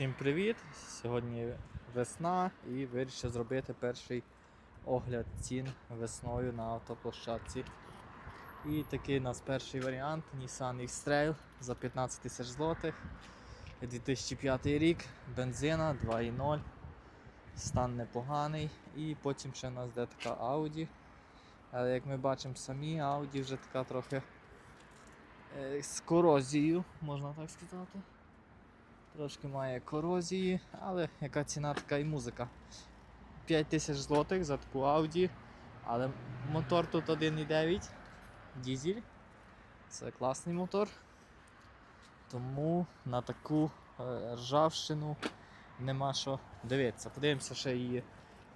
Всім привіт! Сьогодні весна і вирішив зробити перший огляд цін весною на автоплощадці. І такий у нас перший варіант Nissan X-Trail за 15 тисяч злотих. 2005 рік, бензина 2.0, стан непоганий. І потім ще у нас де така Audi. Але як ми бачимо самі, Audi вже така трохи е, з корозією, можна так сказати. Трошки має корозії, але яка ціна, така і музика. 5 тисяч злотих за таку Audi, але мотор тут 1.9 дізель. Це класний мотор. Тому на таку е, ржавшину нема що дивитися. Подивимося ще її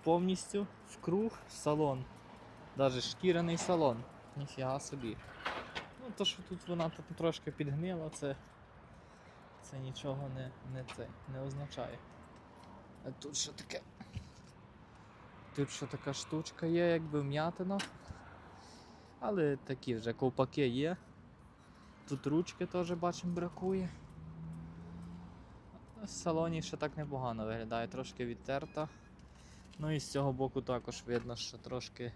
повністю в круг, салон. Навіть шкіряний салон. Ніфіга собі. Ну, то, що тут вона трошки підгнила, це це нічого не, не, це, не означає. А тут що таке? Тут що така штучка є, якби вм'ятина. Але такі вже ковпаки є. Тут ручки теж бачимо бракує. В салоні ще так непогано виглядає, трошки відтерта. Ну і з цього боку також видно, що трошки,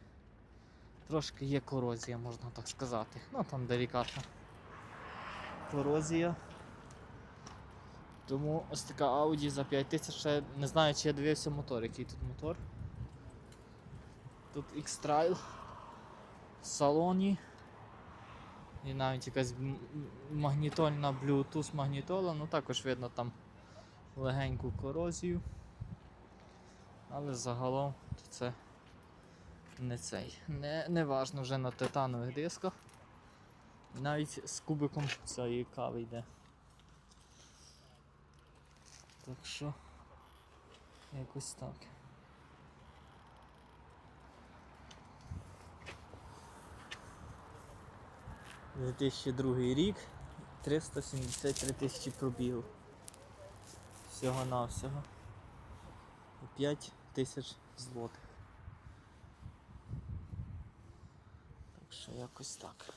трошки є корозія, можна так сказати. Ну там делікатна корозія. Тому ось така Audi за 5000 ще не знаю, чи я дивився мотор, який тут мотор. Тут X-Trail в салоні. І навіть якась магнітольна Bluetooth магнітола, ну також видно там легеньку корозію. Але загалом це не цей. Не, не важно вже на титанових дисках. Навіть з кубиком цієї кави йде. Так що якось так. – 2002 рік, 373 тисячі пробігів. Всього навсього. І 5 тисяч злотих. Так що якось так.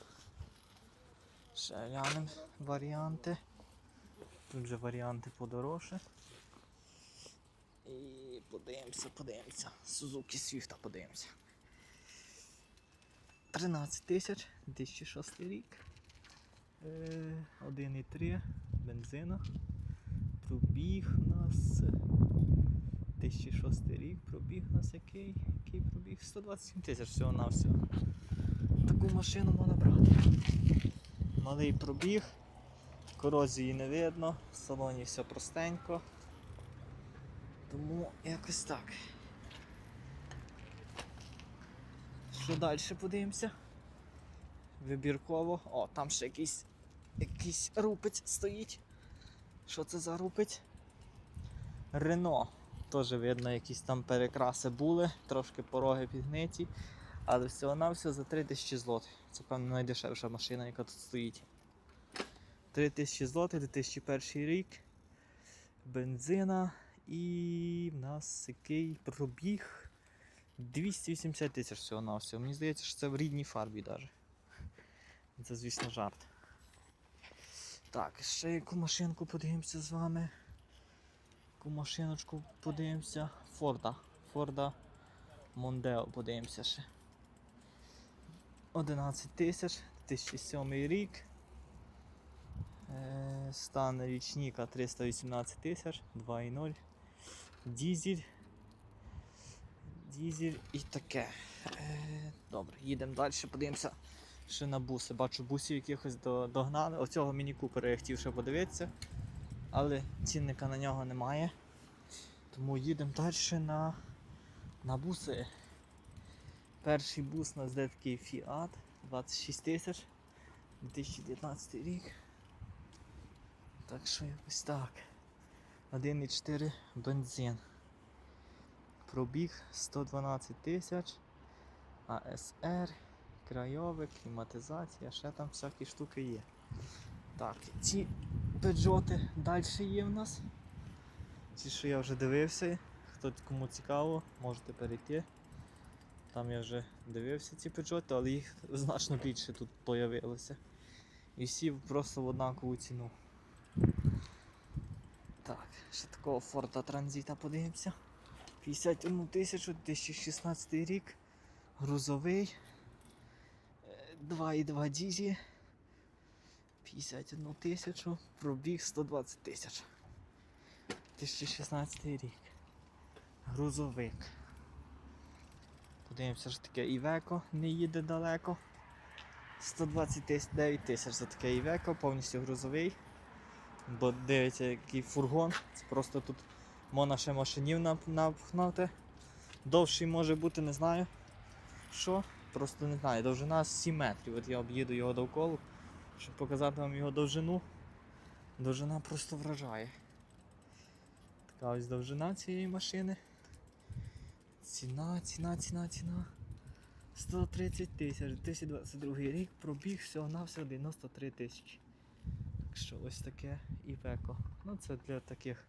Ще глянемо варіанти. Тут же варіанти подорожче. І подивимося, подивимося. Suzuki Swift подивимося. 13 тисяч, 2006 рік. Е, 1,3 бензина. Пробіг нас. е, 2006 рік, пробіг у нас який? Який пробіг? 127 тисяч всього на всього. Таку машину можна брати. Малий пробіг. Корозії не видно, в салоні все простенько. Тому якось так. Що далі подивимося? Вибірково. О, там ще якийсь якийсь рупець стоїть. Що це за рупець? Рено. Теж видно, якісь там перекраси були, трошки пороги підгниті. Але всього на все за 3000 злотих. Це певно найдешевша машина, яка тут стоїть. 3000 злотих, 2001 рік. Бензина. І в нас який пробіг 280 тисяч всього на всього. Мені здається, що це в рідній фарбі навіть. Це, звісно, жарт. Так, ще яку машинку подивимося з вами. Яку машиночку подивимося. Форда. Форда Мондео подивимося ще. 11 тисяч, 2007 рік. Е, Стан річника 318 тисяч, 2.0. Дізель. Дізель і таке. Е, Добре, їдемо далі, подивимося ще на буси. Бачу, бусів якихось догнали. Оцього міні купера я хотів ще подивитися, але цінника на нього немає. Тому їдемо далі на, на буси. Перший бус у нас де такий Fiat 26 тисяч 2019 рік. Так що якось так. 1,4 бензин. Пробіг 112 тисяч. АСР, крайовик, кліматизація, ще там всякі штуки є. Так, ці педжоти далі є в нас. Ті, що я вже дивився, хто кому цікаво, можете перейти. Там я вже дивився ці педжоти, але їх значно більше тут появилося. І всі просто в однакову ціну. Ще такого Форда Транзита подивимося. 51 тисячу, 2016 рік. Грузовий. Е, 2,2 дізі. 51 тисячу, пробіг 120 тисяч. 2016 рік. Грузовик. Подивимося, що таке Івеко не їде далеко. 129 тисяч за таке Івеко, повністю грузовий. Бо дивіться, який фургон. Це просто тут можна ще машинів нап- напхнути. Довший може бути, не знаю. Що? Просто не знаю. Довжина 7 метрів. От я об'їду його довкола, щоб показати вам його довжину. Довжина просто вражає. Така ось довжина цієї машини. Ціна, ціна, ціна, ціна. 130 тисяч, 2022 рік пробіг всього на всього 93 тисячі. Так що ось таке Івеко. Ну це для таких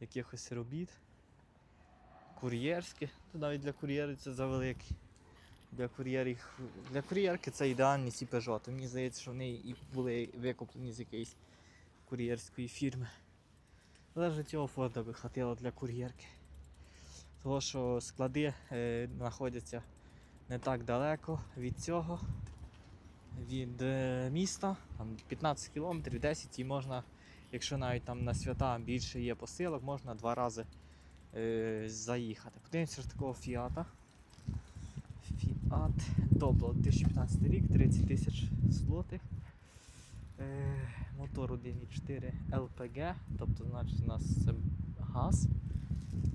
якихось робіт. Кур'єрські. То навіть для кур'єрів це завеликий. Для кур'єрів. Для кур'єрки це ідеальні ці Peugeot. Мені здається, що вони і були викуплені з якоїсь кур'єрської фірми. Але ж цього Форда би хватило для кур'єрки. Тому що склади е, знаходяться не так далеко від цього, від е, міста, там 15 кілометрів, 10 і можна, якщо навіть там на свята більше є посилок, можна два рази е, заїхати. Подивимося такого фіата. Фіат Добло 2015 рік, 30 тисяч злотих. Е, мотор 1.4 LPG, тобто значить у нас це газ.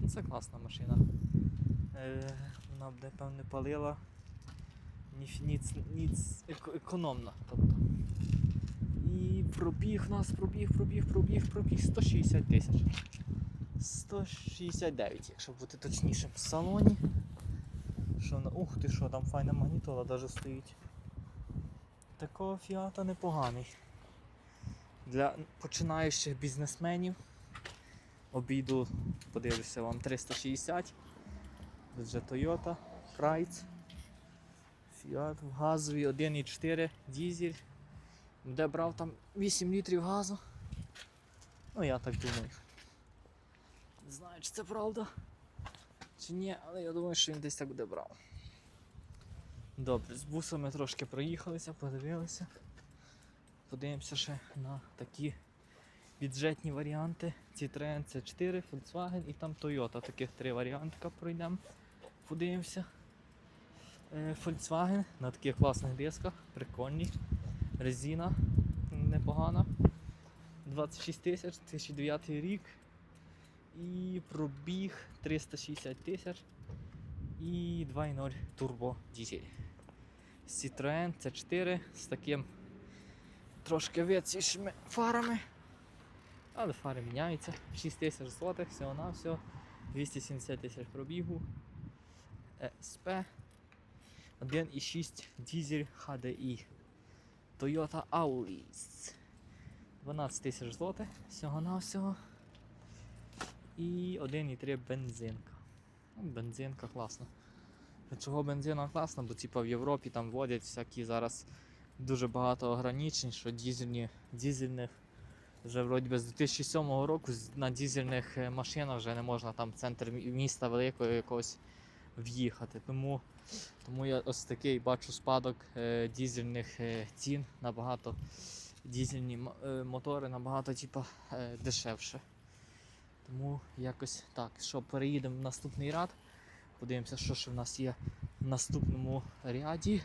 Ну, Це класна машина. Е, вона б напевне палила ніц, ніц, ніц еко- економна. Тобто. І пробіг нас, пробіг, пробіг, пробіг, пробіг 160 тисяч. 169, якщо бути точнішим. В салоні. Що на... Ух ти що, там файна магнітола даже стоїть. Такого фіата непоганий. Для починаючих бізнесменів обійду, подивлюся вам 360. Тут вже Toyota, Price, Fiat в газові 1,4 дізель. Де брав там 8 літрів газу. Ну я так думаю. Не знаю, чи це правда. Чи ні, але я думаю, що він десь так буде брав. Добре, з бусами трошки проїхалися, подивилися. Подивимося ще на такі бюджетні варіанти. Citroen C4, Volkswagen і там Toyota. Таких три варіантика пройдемо. Подивимося. Е, Volkswagen на таких класних дисках, прикольні. Резина непогана. 26 тисяч, 2009 рік. І пробіг 360 тисяч. І 2.0 турбо дізель. Citroen C4 з таким трошки вицішими фарами. Але фари міняються. 6 тисяч злотих, всього на всього. 270 тисяч пробігу. ЕСП. 1,6 дізель HDI. Toyota Auris. 12 тисяч злотих всього на всього. І 1,3 бензинка. Ну, бензинка класна. Чого бензина класна? Бо типа в Європі там вводять всякі зараз дуже багато ограничень, що дізельні, дізельних вже вроді би з 2007 року на дізельних е, машинах вже не можна там центр міста великого якогось в'їхати. Тому, тому я ось такий бачу спадок е, дізельних е, цін набагато дізельні е, мотори набагато типа, е, дешевше. Тому якось так. Що переїдемо в наступний ряд. Подивимося, що ж в нас є в наступному ряді.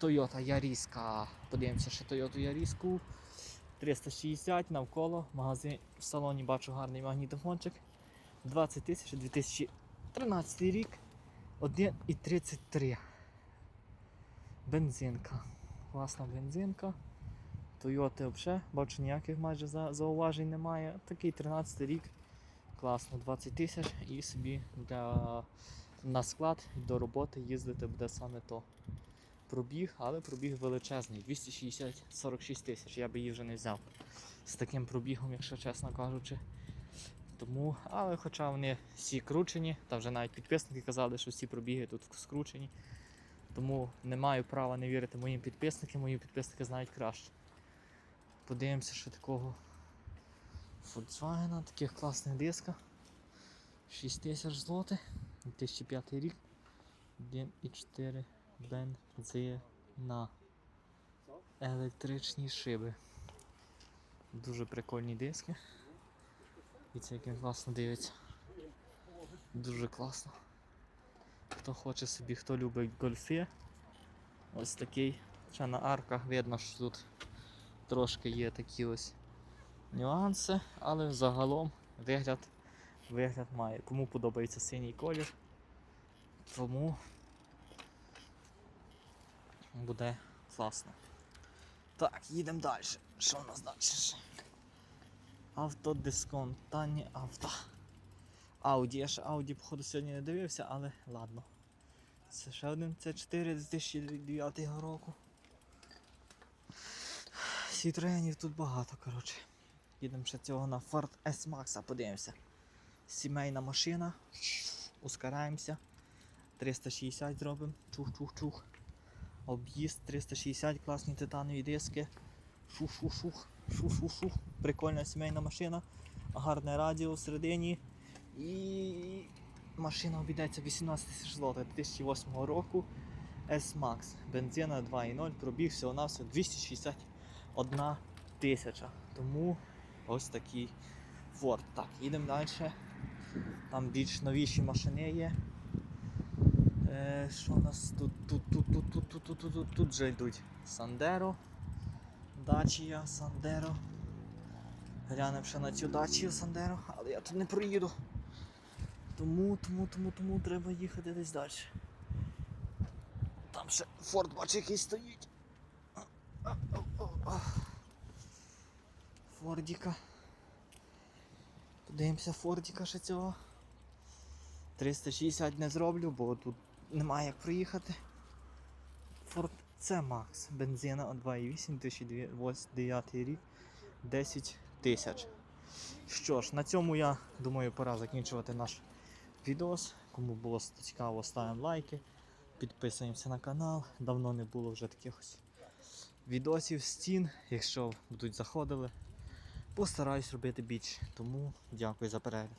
Toyota Yarisка. Подивимося, ще Toyota Yarisку. 360 навколо. Магазин в салоні бачу гарний магнітофончик. 20 тисяч 2013 рік. 1,33. Бензинка. Класна бензинка. Toyota взагалі, бачу ніяких майже зауважень немає. Такий 13 рік. Класно, 20 тисяч і собі для на склад до роботи їздити буде саме то. Пробіг, але пробіг величезний 260-46 тисяч. Я би її вже не взяв з таким пробігом, якщо чесно кажучи. Тому, але хоча вони всі кручені, та вже навіть підписники казали, що всі пробіги тут скручені. Тому не маю права не вірити моїм підписникам, мої підписники знають краще. Подивимося, що такого Volkswagen, таких класних дисках. 6 тисяч злотих. 2005 рік. 1,4 бензина. Електричні шиби. Дуже прикольні диски. Це як він класно дивиться. Дуже класно. Хто хоче собі, хто любить гольфи. Ось такий. Ще на арках видно, що тут трошки є такі ось нюанси, але загалом вигляд, вигляд має. Кому подобається синій колір, тому буде класно. Так, їдемо далі. Що в нас далі? Автодисконт, танні авто. Ауді, я ще Ауді, походу, сьогодні не дивився, але ладно. Це ще один С4 з 2009 року. Сітреїнів тут багато, коротше. Їдемо ще цього на Ford S-Max, подивимося. Сімейна машина. Ускараємося. 360 зробимо. Чух-чух-чух. Об'їзд 360, класні титанові диски. Шух-шух-шух. Шух-шух-шух прикольна сімейна машина, гарне радіо всередині. І машина обійдеться 18 тисяч злотих 2008 року S-Max, бензина 2.0, пробіг всього на все 261 тисяча. Тому ось такий Ford. Так, їдемо далі. Там більш новіші машини є. Е, Що у нас тут? Тут тут, тут, тут, тут, тут, тут, тут вже йдуть Сандеро, Дачія, Сандеро. Ще на цю дачію Сандеро, але я тут не проїду. Тому, тому, тому, тому треба їхати десь далі. Там ще Форд бачу який стоїть. Фордіка. Подивимося Фордіка ще цього. 360 не зроблю, бо тут немає як проїхати. Ford C Max. Бензина 2.8 2009 рік. 10 тисяч. Що ж, на цьому я думаю пора закінчувати наш відос. Кому було цікаво, ставимо лайки, підписуємося на канал. Давно не було вже таких ось відосів стін. Якщо будуть заходили, постараюсь робити більше. Тому дякую за перегляд.